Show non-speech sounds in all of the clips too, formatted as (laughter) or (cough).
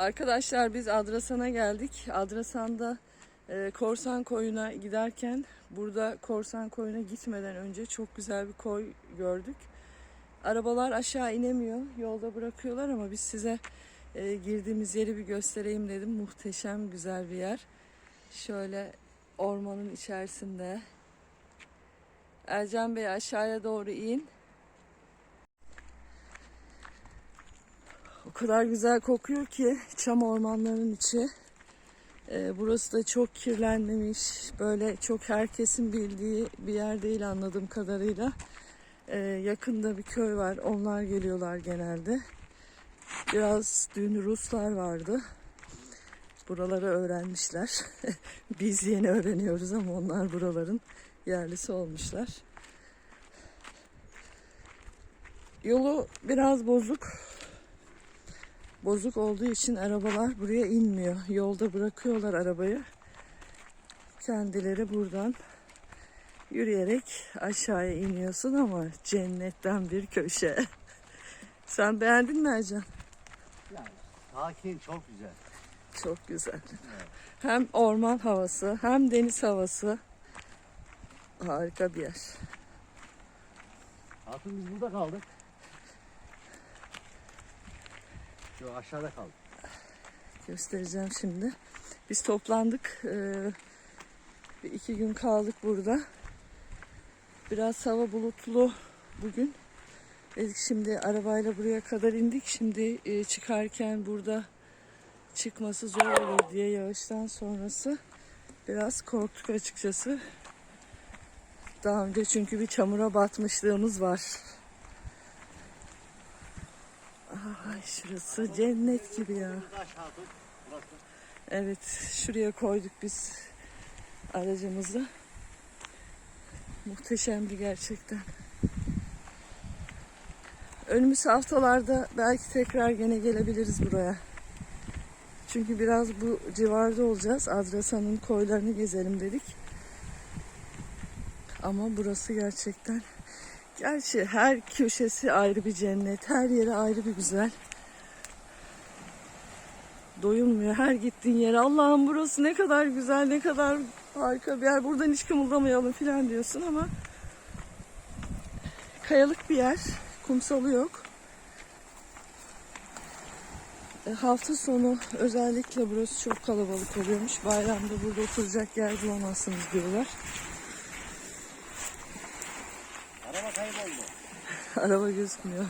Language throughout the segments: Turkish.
Arkadaşlar biz Adrasan'a geldik. Adrasan'da e, Korsan Koyu'na giderken burada Korsan Koyu'na gitmeden önce çok güzel bir koy gördük. Arabalar aşağı inemiyor. Yolda bırakıyorlar ama biz size e, girdiğimiz yeri bir göstereyim dedim. Muhteşem güzel bir yer. Şöyle ormanın içerisinde. Ercan Bey aşağıya doğru in. Kadar güzel kokuyor ki çam ormanlarının içi. Ee, burası da çok kirlenmemiş. Böyle çok herkesin bildiği bir yer değil anladığım kadarıyla. Ee, yakında bir köy var. Onlar geliyorlar genelde. Biraz dün Ruslar vardı. Buraları öğrenmişler. (laughs) Biz yeni öğreniyoruz ama onlar buraların yerlisi olmuşlar. Yolu biraz bozuk. Bozuk olduğu için arabalar buraya inmiyor. Yolda bırakıyorlar arabayı. Kendileri buradan yürüyerek aşağıya iniyorsun ama cennetten bir köşe. (laughs) Sen beğendin mi Ercan? Yani sakin, çok güzel. Çok güzel. Hem orman havası hem deniz havası. Harika bir yer. Hatun biz burada kaldık. Şu aşağıda kaldık. Göstereceğim şimdi. Biz toplandık. Ee, iki gün kaldık burada. Biraz hava bulutlu bugün. Dedik şimdi arabayla buraya kadar indik. Şimdi e, çıkarken burada çıkması zor olur diye yağıştan sonrası biraz korktuk açıkçası. Daha önce çünkü bir çamura batmışlığımız var. Ay şurası cennet gibi ya. Evet, şuraya koyduk biz aracımızı. Muhteşemdi gerçekten. Önümüz haftalarda belki tekrar gene gelebiliriz buraya. Çünkü biraz bu civarda olacağız. Adrasan'ın koylarını gezelim dedik. Ama burası gerçekten Gerçi her köşesi ayrı bir cennet, her yeri ayrı bir güzel. Doyulmuyor her gittiğin yere. Allah'ım burası ne kadar güzel, ne kadar harika bir yer. Buradan hiç kımıldamayalım falan diyorsun ama kayalık bir yer, kumsalı yok. E, Hafta sonu özellikle burası çok kalabalık oluyormuş. Bayramda burada oturacak yer bulamazsınız diyorlar. Araba kayboldu. Araba gözükmüyor.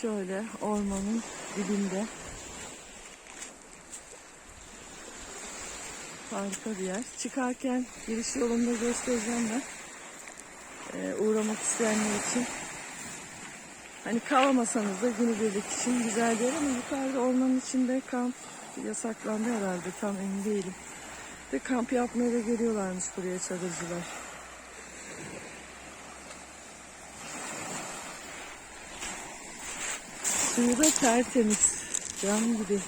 Şöyle ormanın dibinde. Harika bir yer. Çıkarken giriş yolunda göstereceğim ben. Ee, uğramak isteyenler için. Hani kalmasanız da günübirlik için güzel bir yer ama yukarıda ormanın içinde kamp yasaklandı herhalde tam emin değilim. Ve kamp yapmaya da geliyorlarmış buraya çadırcılar. Suyu da tertemiz. Cam gibi.